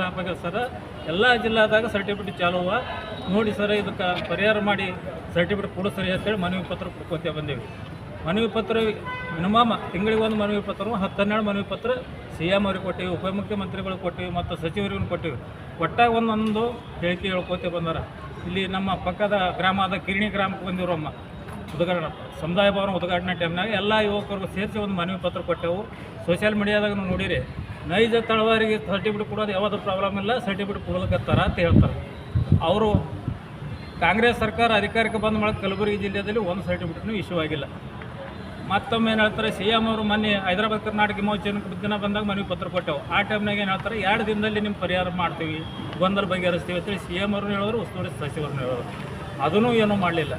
Stop ಸರ sir ಎಲ್ಲ ಜಿಲ್ಲಾದಾಗ certificate ಚಾಲು ಅವ. ನೋಡಿ ಸರ್, ಇದಕ್ಕೆ ಪರಿಹಾರ ಮಾಡಿ ಸರ್ಟಿಫಿಕೇಟ್ ಕೊಡಿಸ್ರಿ ಅಂತೇಳಿ ಮನವಿ ಪತ್ರ ಕೊಡ್ಕೊತ ಬಂದೇವಿ. ಮನವಿ ಪತ್ರ ಮಿನಿಮಮ್ ತಿಂಗಳಿಗೆ ಒಂದು ಮನವಿ ಪತ್ರ ಹತ್ತು ಹನ್ನೆರಡು ಮನವಿ ಪತ್ರ ಸಿ ಎಂ ಅವ್ರಿಗೆ ಕೊಟ್ಟಿವಿ, ಉಪಮುಖ್ಯಮಂತ್ರಿಗಳು ಕೊಟ್ಟಿವಿ, ಮತ್ತು ಸಚಿವರಿಗೂ ಕೊಟ್ಟಿವಿ. ಒಟ್ಟಾಗಿ ಒಂದೊಂದು ಹೇಳಿಕೆ ಹೇಳ್ಕೊತ ಬಂದಾರ. ಇಲ್ಲಿ ನಮ್ಮ ಪಕ್ಕದ ಗ್ರಾಮದ ಕಿರಣಿ ಗ್ರಾಮಕ್ಕೆ ಗ್ರಾಮಕ್ಕೆ ಬಂದಿರಮ್ಮ ಉದ್ಘಾಟನೆ ಸಮುದಾಯ ಭವನ ಉದ್ಘಾಟನೆ ಟೈಮ್ನಾಗ ಎಲ್ಲ ಯುವಕರಿಗೂ ಸೇರಿಸಿ ಒಂದು ಮನವಿ ಪತ್ರ ಕೊಟ್ಟೆವು. ಸೋಷಿಯಲ್ ಮೀಡಿಯಾದಾಗ ನೋಡಿರಿ ನೈಜ ತಳವಾರಿಗೆ ಸರ್ಟಿಫಿಕೇಟ್ ಕೊಡೋದು ಯಾವುದು ಪ್ರಾಬ್ಲಮ್ ಇಲ್ಲ ಸರ್ಟಿಫಿಕೇಟ್ ಕೊಡೋದಕ್ಕತ್ತಾರ ಅಂತ ಹೇಳ್ತಾರೆ. ಅವರು ಕಾಂಗ್ರೆಸ್ ಸರ್ಕಾರ ಅಧಿಕಾರಕ್ಕೆ ಬಂದ ಮಾಡಿ ಕಲಬುರಗಿ ಜಿಲ್ಲೆಯಲ್ಲಿ ಒಂದು ಸರ್ಟಿಫಿಕೇಟ್ನೂ ಇಶ್ಯೂ ಆಗಿಲ್ಲ. ಮತ್ತೊಮ್ಮೆ ಏನು ಹೇಳ್ತಾರೆ, ಸಿ ಎಂ ಅವರು ಮೊನ್ನೆ ಹೈದರಾಬಾದ್, ಕರ್ನಾಟಕ ವಿಮೋಚನೆ ದಿನ ಬಂದಾಗ ಮನವಿ ಪತ್ರ ಕೊಟ್ಟೆವು. ಆ ಟೈಮ್ನಾಗ ಏನು ಹೇಳ್ತಾರೆ, ಎರಡು ದಿನದಲ್ಲಿ ನಿಮ್ಮ ಪರಿಹಾರ ಮಾಡ್ತೀವಿ, ಗೊಂದಲ ಬಗೆಹರಿಸ್ತೀವಿ ಅಂತೇಳಿ ಸಿ ಎಂ ಅವರು ಹೇಳೋರು ಉಸ್ತುವಾರಿ ಸಚಿವರನ್ನ ಹೇಳೋರು ಅದನ್ನೂ ಏನೂ ಮಾಡಲಿಲ್ಲ.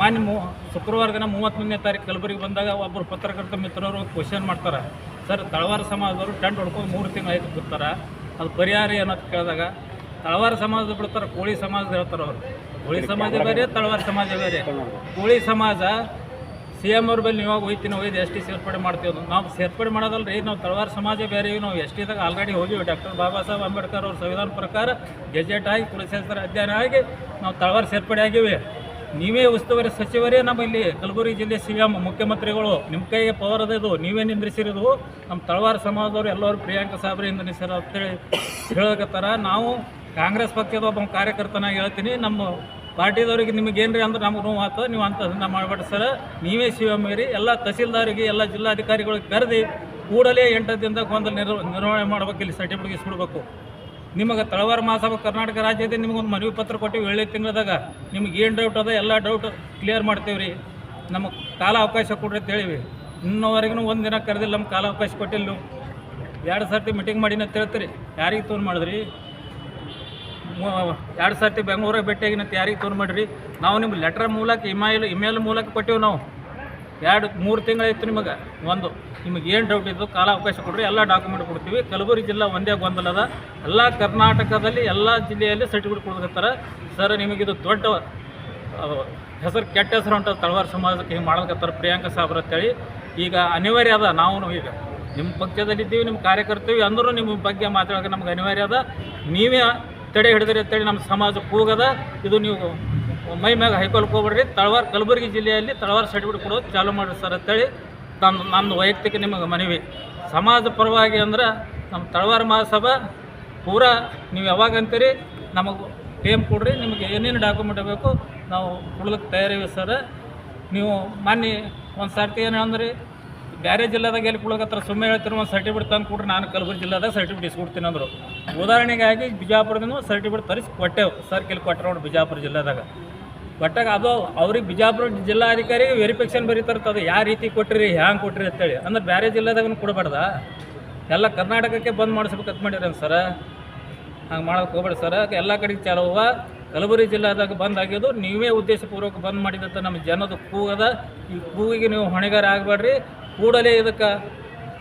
ಮಾನ್ಯ ಮು ಶುಕ್ರವಾರ ದಿನ ಮೂವತ್ತೊಂದನೇ ತಾರೀಕು ಕಲಬುರಗಿ ಬಂದಾಗ ಒಬ್ಬರು ಪತ್ರಕರ್ತ ಮಿತ್ರರು ಕ್ವಶನ್ ಮಾಡ್ತಾರೆ. ಸರ್ ತಳವಾರ ಸಮಾಜದವರು ಟೆಂಟ್ ಹೊಡ್ಕೊಂಡು ಮೂರು ತಿಂಗಳು ಆಯ್ತು ಬಿಡ್ತಾರೆ. ಅದು ಪರಿಹಾರ ಏನಂತ ಕೇಳಿದಾಗ ತಳವಾರ ಸಮಾಜದ ಬಿಡ್ತಾರೆ ಕೋಳಿ ಸಮಾಜ ಹೇಳ್ತಾರೆ ಅವರು. ಕೋಳಿ ಸಮಾಜ ಬೇರೆ ತಳವಾರ ಸಮಾಜ ಬೇರೆ. ಕೋಳಿ ಸಮಾಜ ಸಿ ಎಂ ಅವ್ರ ಬಳಿ ನೀವಾಗ ಹೋಯ್ತೀನಿ ಹೋಯ್ದು ಎಸ್ ಟಿ ಸೇರ್ಪಡೆ ಮಾಡ್ತೀವಿ. ನಾವು ಸೇರ್ಪಡೆ ಮಾಡೋದಲ್ಲ ರೀ ನಾವು ತಳವಾರ ಸಮಾಜ ಬೇರೆ ನಾವು ಎಸ್ ಟಿದಾಗ ಆಲ್ರೆಡಿ ಹೋಗಿವಿ. ಡಾಕ್ಟರ್ ಬಾಬಾ ಸಾಹೇಬ್ ಅಂಬೇಡ್ಕರ್ ಅವ್ರ ಸಂವಿಧಾನ ಪ್ರಕಾರ ಗೆಜೆಟ್ ಆಗಿ ಕುಲಶಾಸ್ತ್ರ ಅಧ್ಯಯನ ಆಗಿ ನಾವು ತಳವಾರ ಸೇರ್ಪಡೆ ಆಗಿವಿ. ನೀವೇ ಉಸ್ತುವಾರಿ ಸಚಿವರೇ, ನಮ್ಮ ಇಲ್ಲಿ ಕಲಬುರಗಿ ಜಿಲ್ಲೆ ಸಿ ಎಂ ಮುಖ್ಯಮಂತ್ರಿಗಳು, ನಿಮ್ಮ ಕೈಗೆ ಪವರ್ ಅದೇದು, ನೀವೇ ನಿಂದ್ರಿಸಿರೋದು, ನಮ್ಮ ತಳವಾರ ಸಮಾಜದವರು ಎಲ್ಲರೂ ಪ್ರಿಯಾಂಕ ಸಾಬ್ರಿಂದ ನಿಂದ್ರಿಸ್ಯಾರ ಅಂತೇಳಿ ಹೇಳಕತ್ತಾರ. ನಾವು ಕಾಂಗ್ರೆಸ್ ಪಕ್ಷದ ಒಬ್ಬ ಕಾರ್ಯಕರ್ತನಾಗಿ ಹೇಳ್ತೀನಿ, ನಮ್ಮ ಪಾರ್ಟಿದವ್ರಿಗೆ ನಿಮಗೆ ಏನ್ರಿ ಅಂದ್ರೆ ನಮ್ಗೆ ನೋವು ಆತ, ನೀವು ಅಂತ ಮಾಡಬೇಡಿ ಸರ್. ನೀವೇ ಸಿ ಎಂ ಇರಿ, ಎಲ್ಲ ತಹಸೀಲ್ದಾರಿಗೆ ಎಲ್ಲ ಜಿಲ್ಲಾಧಿಕಾರಿಗಳಿಗೆ ಕರೆದಿ, ಕೂಡಲೇ ಎಂಟು ದಿನದಾಗ ಒಂದು ನಿರ್ವ, ನಿರ್ವಹಣೆ ಮಾಡ್ಬೇಕು, ಇಲ್ಲಿ ಸರ್ಟಿಫಿಕೇಟ್ ಇಸ್ಕೊಡ್ಬೇಕು. ನಿಮಗೆ ತಳವಾರ ಮಹಾಸಭಾ ಕರ್ನಾಟಕ ರಾಜ್ಯದ ನಿಮಗೊಂದು ಮನವಿ ಪತ್ರ ಕೊಟ್ಟಿವಿ ಏಳನೇ ತಿಂಗಳದಾಗ ನಿಮ್ಗೆ ಏನು ಡೌಟ್ ಅದ ಎಲ್ಲ ಡೌಟ್ ಕ್ಲಿಯರ್ ಮಾಡ್ತೇವೆ ರೀ. ನಮಗೆ ಕಾಲ ಅವಕಾಶ ಕೊಡ್ರಿ ಅಂತ ಹೇಳಿವಿ. ಇನ್ನೂವರೆಗೂ ಒಂದು ದಿನ ಕರೆದಿಲ್ಲ, ನಮ್ಗೆ ಕಾಲ ಅವಕಾಶ ಕೊಟ್ಟಿಲ್ಲ ಎರಡು ಸರ್ತಿ ಮೀಟಿಂಗ್ ಮಾಡಿನ ಅಂತ ಯಾರಿಗೆ ತೋನ್ ಮಾಡಿದ್ರಿ? ಎರಡು ಸರ್ತಿ ಬೆಂಗಳೂರಿಗೆ ಭೇಟಿಯಾಗಿನಂತ ಯಾರಿಗೆ ತೋನ್ ಮಾಡಿರಿ ನಾವು ನಿಮ್ಗೆ ಲೆಟರ್ ಮೂಲಕ ಇಮೇಲ್ ಇಮೇಲ್ ಮೂಲಕ ಕೊಟ್ಟೆವು ನಾವು. ಎರಡು ಮೂರು ತಿಂಗಳಾಯ್ತು ನಿಮಗೆ? ಒಂದು. ನಿಮಗೆ ಏನು ಡೌಟ್ ಇದ್ದು ಕಾಲ ಅವಕಾಶ ಕೊಡ್ರಿ, ಎಲ್ಲ ಡಾಕ್ಯುಮೆಂಟ್ ಕೊಡ್ತೀವಿ. ಕಲಬುರಗಿ ಜಿಲ್ಲಾ ಒಂದೇ ಗೊಂದಲದ ಎಲ್ಲ ಕರ್ನಾಟಕದಲ್ಲಿ, ಎಲ್ಲ ಜಿಲ್ಲೆಯಲ್ಲಿ ಸರ್ಟಿಫಿಕೇಟ್ ಕೊಡ್ಬೇಕಾರೆ. ಸರ್ ನಿಮಗಿದು ದೊಡ್ಡ ಹೆಸರು, ಕೆಟ್ಟ ಹೆಸರು ಹೊಂಟದ ತಳವಾರ ಸಮಾಜಕ್ಕೆ ಹಿಂಗೆ ಮಾಡ್ಲಕತ್ತಾರ ಪ್ರಿಯಾಂಕ ಸಾಬ್ರ ಅಂತೇಳಿ. ಈಗ ಅನಿವಾರ್ಯ ಅದ ನಾವು ಈಗ ನಿಮ್ಮ ಪಕ್ಷದಲ್ಲಿದ್ದೀವಿ ನಿಮ್ಮ ಕಾರ್ಯಕರ್ತೀವಿ ಅಂದರೂ ನಿಮ್ಮ ಬಗ್ಗೆ ಮಾತಾಡೋಕೆ ನಮ್ಗೆ ಅನಿವಾರ್ಯ ಅದ. ನೀವೇ ತಡೆ ಹಿಡಿದ್ರಿ ಅಂತೇಳಿ ನಮ್ಮ ಸಮಾಜಕ್ಕೆ ಹೋಗದ. ಇದು ನೀವು ಮೈ ಮ್ಯಾಗ ಹೈಕೊಲ್ಕ್ ಹೋಗ್ಬೇಡ್ರಿ. ತಳವಾರ ಕಲಬುರಗಿ ಜಿಲ್ಲೆಯಲ್ಲಿ ತಳವಾರ ಸರ್ಟಿಫಿಕೇಟ್ ಕೊಡೋದು ಚಾಲೂ ಮಾಡಿರಿ ಸರ್ ಅಂತೇಳಿ ನನ್ನ ನಮ್ಮದು ವೈಯಕ್ತಿಕ ನಿಮಗೆ ಮನವಿ. ಸಮಾಜ ಪರವಾಗಿ ಅಂದ್ರೆ ನಮ್ಮ ತಳವಾರ ಮಹಾಸಭಾ ಪೂರಾ ನೀವು ಯಾವಾಗ ಅಂತೀರಿ ನಮಗೆ ಟೇಮ್ ಕೊಡ್ರಿ, ನಿಮಗೆ ಏನೇನು ಡಾಕ್ಯುಮೆಂಟ್ ಬೇಕು ನಾವು ಕೊಡ್ಲಿಕ್ಕೆ ತಯಾರಿವೆ ಸರ್. ನೀವು ಮೊನ್ನೆ ಒಂದು ಸರ್ತಿ ಏನು ಅಂದ್ರೆ ಬೇರೆ ಜಿಲ್ಲೆದಾಗ ಎಲ್ಲಿ ಕೊಡಕತ್ತಾರ ಸುಮ್ಮನೆ ಹೇಳ್ತಿರೋ, ಒಂದು ಸರ್ಟಿಫಿಕೇಟ್ ತಂದು ಕೊಡ್ರಿ ನಾನು ಕಲಬುರಗಿ ಜಿಲ್ಲೆದಾಗ ಸರ್ಟಿಫಿಕೇಟ್ ಇಸ್ಕೊಡ್ತೀನಿ ಅಂದರು. ಉದಾಹರಣೆಗಾಗಿ ಬಿಜಾಪುರದಿಂದ ಸರ್ಟಿಫಿಕೇಟ್ ತರಿಸಿ ಕೊಟ್ಟೆವು. ಸರ್ ಕೆಲ್ ಕೊಟ್ಟರು ನೋಡಿ ಬಿಜಾಪುರ ಜಿಲ್ಲಾದಾಗ. ಕೊಟ್ಟಾಗ ಅದು ಅವ್ರಿಗೆ ಬಿಜಾಪುರ ಜಿಲ್ಲಾಧಿಕಾರಿಗೆ ವೆರಿಫಿಕೇಷನ್ ಬರೀತಾರ್ತದೆ ಯಾವ ರೀತಿ ಕೊಟ್ಟಿರಿ, ಹ್ಯಾಂಗೆ ಕೊಟ್ಟಿರಿ ಅಂತೇಳಿ. ಅಂದ್ರೆ ಬೇರೆ ಜಿಲ್ಲೆದಾಗೂ ಕೊಡಬಾರ್ದ? ಎಲ್ಲ ಕರ್ನಾಟಕಕ್ಕೆ ಬಂದ್ ಮಾಡಿಸ್ಬೇಕಂತ ಮಾಡಿರಿ ಸರ? ಹಂಗೆ ಮಾಡೋಕೆ ಹೋಗ್ಬೇಡಿ ಸರ್. ಎಲ್ಲ ಕಡೆಗೆ ಚಾಲುವ ಕಲಬುರಗಿ ಜಿಲ್ಲಾದಾಗ ಬಂದ್ ಆಗಿದ್ದು ನೀವೇ ಉದ್ದೇಶಪೂರ್ವಕ ಬಂದ್ ಮಾಡಿದಂಥ ನಮ್ಮ ಜನದ ಕೂಗದ ಈ ಕೂಗಿಗೆ ನೀವು ಹೊಣೆಗಾರ ಆಗಬೇಡ್ರಿ. ಕೂಡಲೇ ಇದಕ್ಕೆ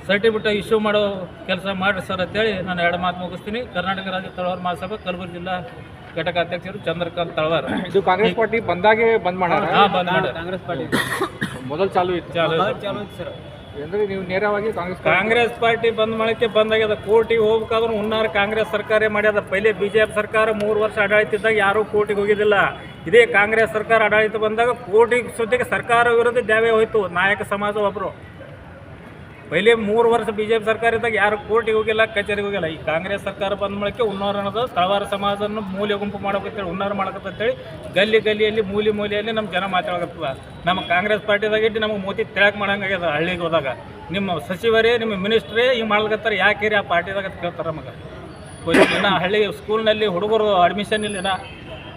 ಸರ್ಟಿಫಿಕೇಟ್ ಇಶ್ಯೂ ಮಾಡೋ ಕೆಲಸ ಮಾಡಿರಿ ಸರ್ ಅಂತೇಳಿ ನಾನು ಎರಡು ಮಾತು ಮುಗಿಸ್ತೀನಿ. ಕರ್ನಾಟಕ ರಾಜ್ಯ ತಳವಾರ ಮಹಾಸಭಾ, ಕಲಬುರಗಿ ಜಿಲ್ಲಾ ಘಟಕ ಅಧ್ಯಕ್ಷರು ಚಂದ್ರಕಾಂತ್ ತಳವಾರ. ಇದು ಕಾಂಗ್ರೆಸ್ ಪಾರ್ಟಿ ಬಂದಾಗೆ ಬಂದ್ ಮಾಡ್ಯಾರ? ಹಾ ಬಂದ್ ಮಾಡಿ ಕಾಂಗ್ರೆಸ್ ಪಾರ್ಟಿ. ಮೊದಲು ಚಾಲು ಇತ್ತು. ಚಾಲು ಸರ್. ಅಂದ್ರೆ ನೀವು ನೇರವಾಗಿ ಕಾಂಗ್ರೆಸ್ ಪಾರ್ಟಿ ಕಾಂಗ್ರೆಸ್ ಪಾರ್ಟಿ ಬಂದ್ ಮಾಡಕ್ಕೆ ಬಂದಾಗ್ಯದ ಕೋರ್ಟಿಗೆ ಹೋಗ್ಬೇಕಾದ್ರೂ ಹುನ್ನಾರ ಕಾಂಗ್ರೆಸ್ ಸರ್ಕಾರ ಮಾಡ್ಯದ. ಪೈಲೆ ಬಿಜೆಪಿ ಜೆ ಪಿ ಸರ್ಕಾರ ಮೂರು ವರ್ಷ ಆಡಳಿತ ಇದ್ದಾಗ ಯಾರೂ ಕೋರ್ಟಿಗೆ ಹೋಗಿದ್ದಿಲ್ಲ. ಇದೇ ಕಾಂಗ್ರೆಸ್ ಸರ್ಕಾರ ಆಡಳಿತ ಬಂದಾಗ ಕೋರ್ಟಿಗೆ ಸುದ್ದಿಗೆ ಸರ್ಕಾರ ವಿರೋಧ ದೇವೇ ಹೋಯ್ತು. ನಾಯಕ ಸಮಾಜ ಒಬ್ಬರು ಪೈಲೆ ಮೂರು ವರ್ಷ ಬಿ ಜೆ ಪಿ ಸರ್ಕಾರ ಇದ್ದಾಗ ಯಾರು ಕೋರ್ಟಿಗೆ ಹೋಗಿಲ್ಲ, ಕಚೇರಿಗೆ ಹೋಗಿಲ್ಲ. ಈ ಕಾಂಗ್ರೆಸ್ ಸರ್ಕಾರ ಬಂದ ಮೂಲಕ್ಕೆ ಉನ್ನಾರ ಅನ್ನೋದು ತಳವಾರ ಸಮಾಜವನ್ನು ಮೂಲೆ ಗುಂಪು ಮಾಡಬೇಕಂತೇಳಿ ಉನ್ನಾರ ಮಾಡಕತ್ತೇಳಿ ಗಲ್ಲಿ ಗಲ್ಲಿಯಲ್ಲಿ ಮೂಲಿ ಮೂಲೆಯಲ್ಲಿ ನಮ್ಮ ಜನ ಮಾತಾಡಕತ್ತದ ನಮ್ಮ ಕಾಂಗ್ರೆಸ್ ಪಾರ್ಟಿದಾಗ ಇಟ್ಟು ನಮಗೆ ಮೋತಿ ತೆಳಕ್ ಮಾಡಂಗಾಗ್ಯದ ಹಳ್ಳಿಗೆ ಹೋದಾಗ. ನಿಮ್ಮ ಸಚಿವರೇ, ನಿಮ್ಮ ಮಿನಿಸ್ಟ್ರೇ ಹಿಂಗೆ ಮಾಡ್ಲಕತ್ತಾರ ಯಾಕೆ ಆ ಪಾರ್ಟಿದಾಗ ಕೇಳ್ತಾರೆ ನಮಗೆ. ಇನ್ನು ಹಳ್ಳಿ ಸ್ಕೂಲ್ನಲ್ಲಿ ಹುಡುಗರು ಅಡ್ಮಿಷನ್ ಇಲ್ಲ ಇನ್ನ.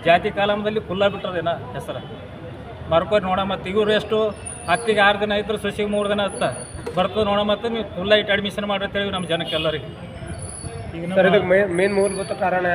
ಜಾತಿ ಕಾಲಮದಲ್ಲಿ ಕುಲ್ಲ ಬಿಟ್ಟದೇನ ಹೆಸರು? ಬರ್ಕೊಂಡು ನೋಡಮ್ಮ ಇವ್ರು ಎಷ್ಟು? ಹತ್ತಿಗೆ ಆರು ದಿನ ಇದ್ರು ಸಸಿಗೆ ಮೂರು ದಿನ ಹತ್ತ ಬರ್ಕೋ ನೋಡ ಮತ್ತೆ ನೀವು ಫುಲ್ ಐಟ್ ಅಡ್ಮಿಷನ್ ಹೇಳಿ ನಮ್ಮ ಜನಕ್ಕೆಲ್ಲರಿಗೆ. ಈಗ ಮೇನ್ ಮೂಲಭೂತ ಕಾರಣ